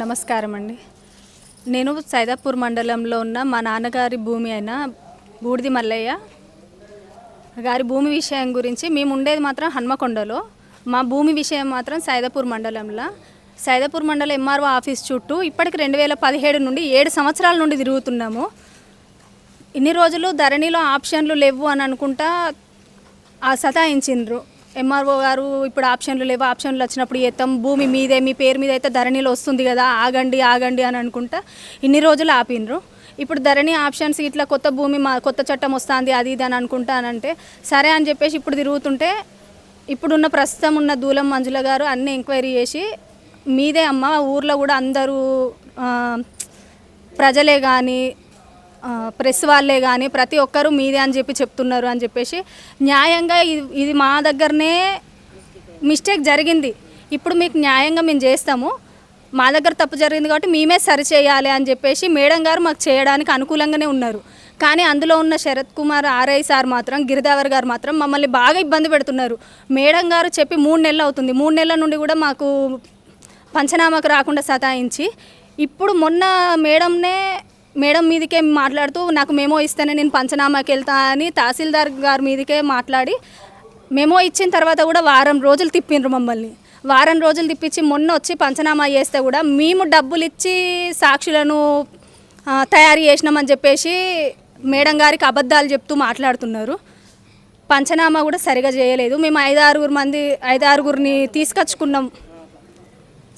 నమస్కారం అండి నేను సైదాపూర్ మండలంలో ఉన్న మా నాన్నగారి భూమి అయిన బూడిది మల్లయ్య గారి భూమి విషయం గురించి మేము ఉండేది మాత్రం హన్మకొండలో. మా భూమి విషయం మాత్రం సైదాపూర్ మండలంలో. సైదాపూర్ మండలం ఎంఆర్ఓ ఆఫీస్ చుట్టూ ఇప్పటికి రెండు వేల పదిహేడు నుండి ఏడు సంవత్సరాల నుండి తిరుగుతున్నాము. ఇన్ని రోజులు ధరణిలో ఆప్షన్లు లేవు అని అనుకుంటా ఆ సతాయించిండ్రు. ఎంఆర్ఓ గారు ఇప్పుడు ఆప్షన్లు లేవు. ఆప్షన్లు వచ్చినప్పుడు ఎత్తాం భూమి మీదే మీ పేరు మీద అయితే ధరణిలో వస్తుంది కదా ఆగండి ఆగండి అని అనుకుంటా ఇన్ని రోజులు ఆపిండ్రు. ఇప్పుడు ధరణి ఆప్షన్స్ ఇట్లా కొత్త భూమి మా కొత్త చట్టం వస్తుంది అది ఇది అని అనుకుంటానంటే సరే అని చెప్పేసి ఇప్పుడు తిరుగుతుంటే ఇప్పుడున్న ప్రస్తుతం ఉన్న దూలం మంజుల గారు అన్ని ఎంక్వైరీ చేసి మీదే అమ్మ ఊర్లో కూడా అందరూ ప్రజలే కానీ ప్రెస్ వాళ్ళే కానీ ప్రతి ఒక్కరూ మీదే అని చెప్పి చెప్తున్నారు అని చెప్పేసి న్యాయంగా ఇది ఇది మా దగ్గరనే మిస్టేక్ జరిగింది. ఇప్పుడు మీకు న్యాయంగా మేము చేస్తాము. మా దగ్గర తప్పు జరిగింది కాబట్టి మేమే సరి చేయాలి అని చెప్పేసి మేడం గారు మాకు చేయడానికి అనుకూలంగానే ఉన్నారు. కానీ అందులో ఉన్న శరత్ కుమార్ ఆర్ఐ సార్ మాత్రం గిరిదావర్ గారు మాత్రం మమ్మల్ని బాగా ఇబ్బంది పెడుతున్నారు. మేడం గారు చెప్పి మూడు నెలలు అవుతుంది. మూడు నెలల నుండి కూడా మాకు పంచనామాకు రాకుండా సతాయించి ఇప్పుడు మొన్న మేడంనే మేడం మీదకే మాట్లాడుతూ నాకు మేమో ఇస్తేనే నేను పంచనామాకి వెళ్తా అని తహసీల్దార్ గారి మీదకే మాట్లాడి మేమో ఇచ్చిన తర్వాత కూడా వారం రోజులు తిప్పిండ్రు మమ్మల్ని. వారం రోజులు తిప్పించి మొన్న వచ్చి పంచనామా చేస్తే కూడా మేము డబ్బులు ఇచ్చి సాక్షులను తయారు చేసినామని చెప్పేసి మేడం గారికి అబద్ధాలు చెప్తూ మాట్లాడుతున్నారు. పంచనామా కూడా సరిగా చేయలేదు. మేము ఐదారుగురు మంది ఐదారుగురిని తీసుకొచ్చుకున్నాం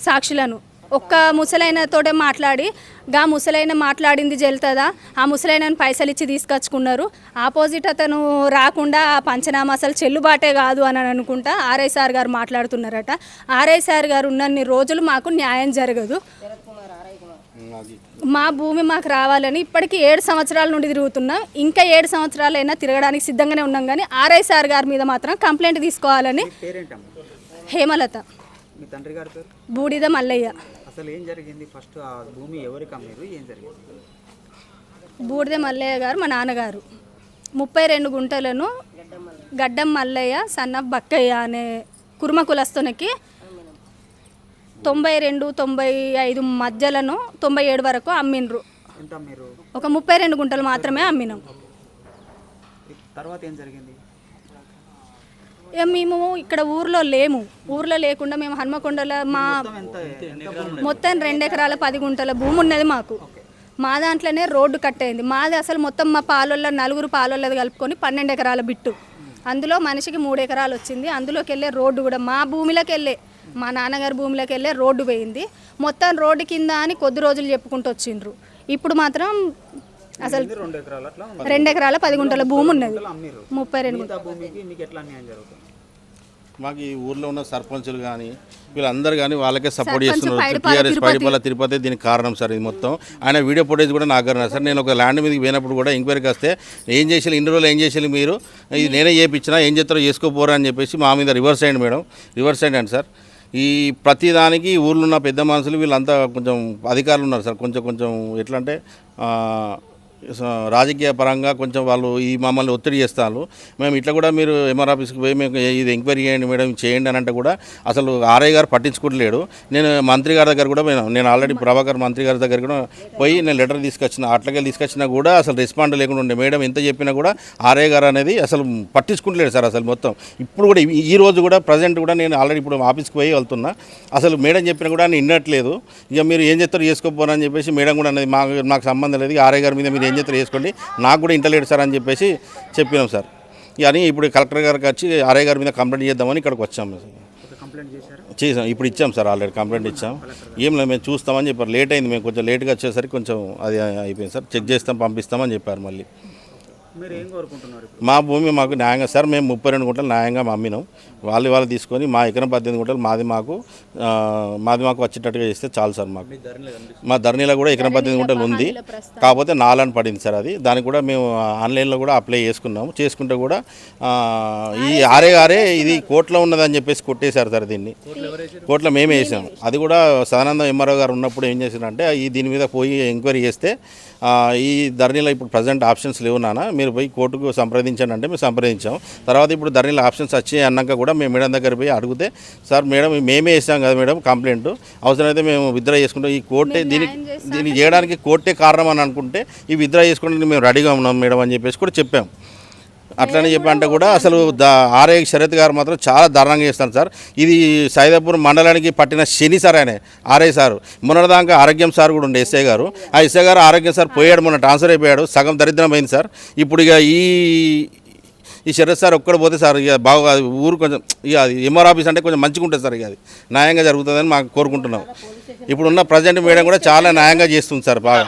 సాక్షులను. ఒక్క ముసలైనతోటే మాట్లాడి గా ముసలైన మాట్లాడింది జల్తుందా? ఆ ముసలైనని పైసలు ఇచ్చి తీసుకొచ్చుకున్నారు. ఆపోజిట్ అతను రాకుండా ఆ పంచనామా అసలు చెల్లుబాటే కాదు అని అనుకుంటా ఆర్ఐసార్ గారు మాట్లాడుతున్నారట. ఆర్ఐసార్ గారు ఉన్నన్ని రోజులు మాకు న్యాయం జరగదు. మా భూమి మాకు రావాలని ఇప్పటికీ ఏడు సంవత్సరాల నుండి తిరుగుతున్నాం. ఇంకా ఏడు సంవత్సరాలైనా తిరగడానికి సిద్ధంగానే ఉన్నాం. కానీ ఆర్ఐసార్ గారి మీద మాత్రం కంప్లైంట్ తీసుకోవాలని హేమలత. మీ తండ్రి గారి పేరు? బూడిద మల్లయ్య. అసలు ఏం జరిగింది? ఫస్ట్ ఆ భూమి ఎవరికి అమ్మారు? ఏం జరిగింది? బూడిద మల్లయ్య గారు మా నాన్నగారు. ముప్పై రెండు గుంటలను గడ్డం మల్లయ్య సన్న బక్కయ్య అనే కుర్మ కులస్తునికి తొంభై రెండు తొంభై ఐదు మధ్యలను తొంభై ఏడు వరకు అమ్మిండ్రు. ఒక ముప్పై రెండు గుంటలు మాత్రమే అమ్మినాం. తర్వాత ఏం జరిగింది? మేము ఇక్కడ ఊర్లో లేము. ఊర్లో లేకుండా మేము హన్మకొండల మా మొత్తం రెండు ఎకరాల పది గుంటల భూమి ఉన్నది మాకు. మా దాంట్లోనే రోడ్డు కట్టయింది. మాది అసలు మొత్తం మా పాలొల్ల నలుగురు పాలొల్లది కలుపుకొని పన్నెండు ఎకరాల బిట్టు. అందులో మనిషికి మూడు ఎకరాలు వచ్చింది. అందులోకి వెళ్ళే రోడ్డు కూడా మా భూమిలోకి వెళ్ళే మా నాన్నగారి భూమిలోకి వెళ్ళే రోడ్డు పోయింది. మొత్తం రోడ్డు కింద అని కొద్ది రోజులు చెప్పుకుంటూ వచ్చిండ్రు. ఇప్పుడు మాత్రం అసలు రెండు ఎకరాలు పది గుంటల భూమి ఉన్నది. ముప్పై రెండు మీకు ఈ ఊర్లో ఉన్న సర్పంచులు కానీ వీళ్ళందరూ కానీ వాళ్ళకే సపోర్ట్ చేస్తున్నారు. టీఆర్ఎస్ తిరుపతి. పైడిపాల తిరుపతి దీనికి కారణం సార్ ఇది మొత్తం. ఆయన వీడియో ఫుటేజ్ కూడా నాకు అన్నారు సార్. నేను ఒక ల్యాండ్ మీదకి పోయినప్పుడు కూడా ఎంక్వైరీకి వస్తే ఏం చేసారు ఇన్ని రోజులు ఏం చేసారు మీరు? ఇది నేనే చేయించినా ఏం చేస్తారో చేసుకోపోరా అని చెప్పేసి మా మీద రివర్స్ అయ్యండి మేడం. రివర్స్ అయ్యండి సార్. ఈ ప్రతి దానికి ఊర్లో ఉన్న పెద్ద మనుషులు వీళ్ళంతా కొంచెం అధికారులు ఉన్నారు సార్. కొంచెం కొంచెం ఎట్లా అంటే రాజకీయ పరంగా కొంచెం వాళ్ళు ఈ మమ్మల్ని ఒత్తిడి చేస్తారు. మేము ఇట్లా కూడా మీరు ఎంఆర్ ఆఫీస్కి పోయి మేము ఇది ఎంక్వైరీ చేయండి మేడం చేయండి అని అంటే కూడా అసలు ఆర్ఐ గారు పట్టించుకోవట్లేడు నేను మంత్రి గారి దగ్గర కూడా పోయినా. నేను ఆల్రెడీ ప్రభాకర్ మంత్రి గారి దగ్గర కూడా పోయి నేను లెటర్ తీసుకొచ్చిన అట్లకే తీసుకొచ్చినా కూడా అసలు రెస్పాండ్ లేకుండా ఉండే. మేడం ఎంత చెప్పినా కూడా ఆర్ఐ గారు అనేది అసలు పట్టించుకుంటలేడు సార్ అసలు మొత్తం. ఇప్పుడు కూడా ఈ- రోజు కూడా ప్రజెంట్ కూడా నేను ఆల్రెడీ ఇప్పుడు ఆఫీస్కి పోయి వెళ్తున్నా. అసలు మేడం చెప్పినా కూడా నేను వినట్లేదు. ఇక మీరు ఏం చేస్తారు చేసుకోపోరని చెప్పేసి మేడం కూడా అనేది మాకు నాకు సంబంధం లేదు. ఆర్ఐ గారి మీద మీరు ఏం చేస్తారు చేసుకోండి నాకు కూడా ఇంటలేడు సార్ అని చెప్పేసి చెప్పినాం సార్. కానీ ఇప్పుడు కలెక్టర్ గారికి వచ్చి ఆర్ఐ గారి మీద కంప్లైంట్ చేద్దామని ఇక్కడికి వచ్చాము ఒక కంప్లైంట్ చేశారు? చేసాం ఇప్పుడు ఇచ్చాం సార్ ఆల్రెడీ కంప్లైంట్ ఇచ్చాం. ఏం లేదు మేము చూస్తామని చెప్పారు. లేట్ అయింది మేము కొంచెం లేట్గా వచ్చేసరికి కొంచెం అది అయిపోయింది సార్. చెక్ చేస్తాం పంపిస్తామని చెప్పారు మళ్ళీ మీరు ఏం కోరుకుంటున్నారు ఇప్పుడు మా భూమి మాకు న్యాయంగా సార్ మేము ముప్పై రెండు గుంటలు న్యాయంగా అమ్మినాం. వాళ్ళు వాళ్ళు తీసుకొని మా ఎకరం పద్దెనిమిది గుంటలు మాది మాకు మాది మాకు వచ్చేటట్టుగా చేస్తే చాలు సార్ మాకు. మా ధరణిలో కూడా ఎకరం పద్దెనిమిది గుంటలు ఉంది. కాకపోతే నాలని పడింది సార్ అది. దానికి కూడా మేము ఆన్లైన్లో కూడా అప్లై చేసుకున్నాము. చేసుకుంటే కూడా ఆ, ఈ ఆరే ఆరే ఇది కోర్టులో ఉన్నదని చెప్పేసి కొట్టేశారు సార్ దీన్ని. కోర్టులో మేమే వేసాం. అది కూడా సదానందం ఎంఆర్ఓ గారు ఉన్నప్పుడు ఏం చేశారంటే ఈ దీని మీద పోయి ఎంక్వైరీ చేస్తే ఆ, ఈ ధరణిలో ఇప్పుడు ప్రజెంట్ ఆప్షన్స్ లేవు నాన్న. మీరు పోయి కోర్టుకు సంప్రదించండి అంటే మేము సంప్రదించాం. తర్వాత ఇప్పుడు ధరణిలో ఆప్షన్స్ వచ్చాయి అన్నాక కూడా మేము మేడం దగ్గర పోయి అడిగితే సార్ మేడం మేమే వేసాం కదా మేడం కంప్లైంట్. అవసరమైతే మేము విత్డ్రా చేసుకుంటాం. ఈ కోర్టే దీనికి దీన్ని చేయడానికి కోర్టే కారణం అని అనుకుంటే ఈ విత్డ్రా చేసుకోవడానికి మేము రెడీగా ఉన్నాం మేడం అని చెప్పేసి కూడా చెప్పాం. అట్లనే చెప్పి అంటే కూడా అసలు ద శరత్ గారు మాత్రం చాలా దారుణంగా చేస్తారు సార్. ఇది సైదాపూర్ మండలానికి పట్టిన శని సార్ ఆయన ఆర్ఐ సార్. మొన్నటిదాకా ఆరోగ్యం సార్ కూడా ఉండే ఎస్ఐ గారు. ఆ ఎస్ఐ గారు ఆరోగ్యం సార్ పోయాడు మొన్న ట్రాన్స్ఫర్ అయిపోయాడు సగం దరిద్రం అయింది సార్. ఇప్పుడు ఇక ఈ ఈ శరత్ సార్ ఒక్కడ పోతే సార్ ఇక బాగా ఊరు కొంచెం ఇక అది ఎంఆర్ ఆఫీస్ అంటే కొంచెం మంచిగా ఉంటుంది సార్ ఇక అది. న్యాయంగా జరుగుతుందని మాకు కోరుకుంటున్నాం. ఇప్పుడున్న ప్రజెంట్ మేడం కూడా చాలా న్యాయంగా చేస్తుంది సార్ బాగా.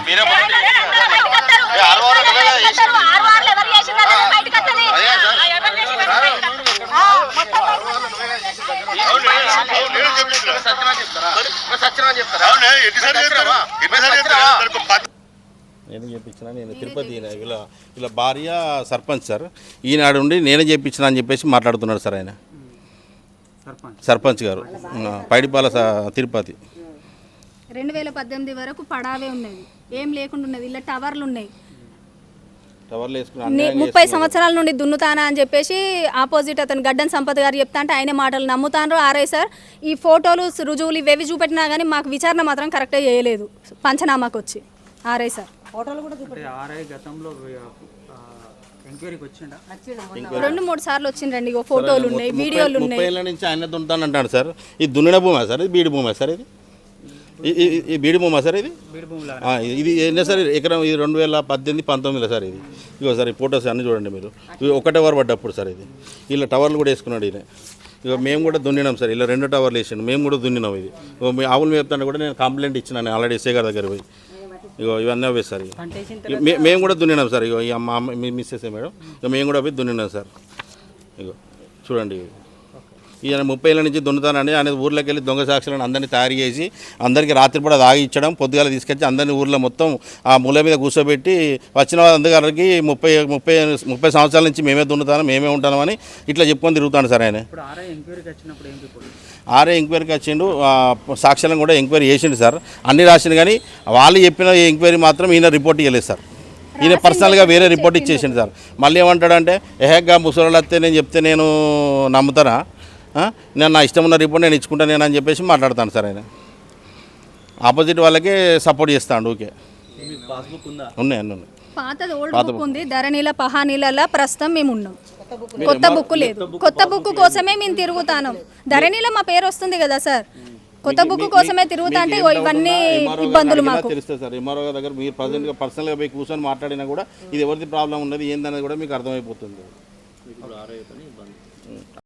నేను చెప్పించిన నేను తిరుపతి వీళ్ళ వీళ్ళ భార్య సర్పంచ్ సార్. ఈనాడు ఉండి నేనే చెప్పించిన అని చెప్పేసి మాట్లాడుతున్నాడు సార్ ఆయన. సర్పంచ్. గారు. పైడిపాల స- తిరుపతి. రెండు వేల పద్దెనిమిది వరకు పడావే ఉన్నది. ఏం లేకుండా ఉన్నది. ఇలా టవర్లు ఉన్నాయి టవర్లు వేసుకుని నే- అన్యాయం ముప్పై. సంవత్సరాల నుండి దున్నుతానా అని చెప్పేసి ఆపోజిట్ అతను గడ్డన్ సంపత్ గారు చెప్తా అంటే ఆయన మాటలు నమ్ముతాను ఆర్ఐ సార్ ఈ ఫోటోలు రుజువులు ఇవేవి చూపెట్టినా కానీ మాకు విచారణ మాత్రం కరెక్ట్గా చేయలేదు. పంచనామాకు వచ్చి. RI sir. అంటే ఆర్ఐ గతంలో ఎంక్వైరీకి వచ్చిండా? రెండు మూడు సార్లు వచ్చిండ్రండి ఫోటోలు ఉన్నాయి వీడియోలు ఉన్నాయి. ముప్పై ఏళ్ళ నుంచి ఆయన దున్నుతాను అంటాడు సార్. ఇది దున్నిన భూమా సార్? ఇది బీడి భూమా సార్ ఇది? ఈ- బీడి భూమా సార్ ఇది? ఇది ఏంటో సార్ ఎకరం ఇది రెండు వేల పద్దెనిమిది పంతొమ్మిదిలో సార్ ఇది. ఇగో సార్ ఈ ఫొటోస్ అన్నీ చూడండి మీరు. ఇవి ఒకటే వర్ పడ్డప్పుడు సార్ ఇది. ఇలా టవర్లు కూడా వేసుకున్నాడు ఈయన. ఇక మేము కూడా దున్నినాం సార్. ఇలా రెండు టవర్లు వేసిండు. మేము కూడా దున్నినాం ఇది. ఇగో మీ ఆవులు మేపుతాను కూడా నేను కంప్లైంట్ ఇచ్చినాను ఆల్రెడీ ఎస్ఐ గారి దగ్గర పోయి. ఇగో ఇవన్నీ అవే సార్ మేము కూడా దున్నినాం సార్. ఇగో ఈ అమ్మ అమ్మ- మీ మిస్సెస్ మేడం. ఇక మేము కూడా పోయి దున్నినాం సార్. ఇగో చూడండి. ఈయన ముప్పై ఏళ్ళ నుంచి దున్నుతానని ఆయన ఊర్లోకి వెళ్ళి దొంగ సాక్షులను అందరినీ తయారు చేసి అందరికీ రాత్రిపూట తాగి ఇచ్చడం పొద్దుగాల తీసుకొచ్చి అందరినీ ఊర్లో మొత్తం ఆ మూల మీద కూర్చోబెట్టి వచ్చిన వాళ్ళందరికీ ముప్పై ముప్పై ముప్పై సంవత్సరాల నుంచి మేమే దున్నుతాను మేమే ఉంటామని ఇట్లా చెప్పుకొని తిరుగుతాను సార్ ఆయన. ఇప్పుడు ఆర్ఐ ఎంక్వైరీకి ఆర్ఏ వచ్చిండు ఆ, సాక్ష్యాలను కూడా ఎంక్వైరీ చేసిండు సార్. అన్ని రాసిండు కానీ వాళ్ళు చెప్పిన ఎంక్వైరీ మాత్రం ఈయన రిపోర్ట్ ఇవ్వలేదు సార్. ఈయన పర్సనల్గా వేరే రిపోర్ట్ ఇచ్చేసిండు. సార్. మళ్ళీ ఏమంటాడంటే ఎహెగ్గా ముసలోళ్ళు వస్తే నేను చెప్తే నేను నమ్ముతానా? ఆ? నేను నా ఇష్టం ఉన్న రిపోర్ట్ నేను ఇచ్చుకుంటా నేను అని చెప్పేసి మాట్లాడతాను సార్ ఆయన. ఆపోజిట్ వాళ్ళకే సపోర్ట్ చేస్తాడు ఓకే ఉన్నాయి అన్నీ ఉన్నాయి. పాతది ఓల్డ్ బుక్ ఉంది ధరణిల పహానీల ప్రస్తుతం మేము ఉన్నాం. కొత్త బుక్ లేదు. కొత్త బుక్ కోసమే మేము తిరుగుతాను. ధరణిలో మా పేరు వస్తుంది కదా సార్. కొత్త బుక్ కోసమే తిరుగుతా అంటే ఇవన్నీ ఇబ్బందులు మాకు. తెలుస్తుంది సార్. ఎంఆర్ఓ దగ్గర మీరు ప్రజెంట్గా పర్సనల్గా పోయి కూర్చొని మాట్లాడినా కూడా ఇది ఎవరిది ప్రాబ్లం ఉన్నది ఏందనేది కూడా మీకు అర్థమైపోతుంది.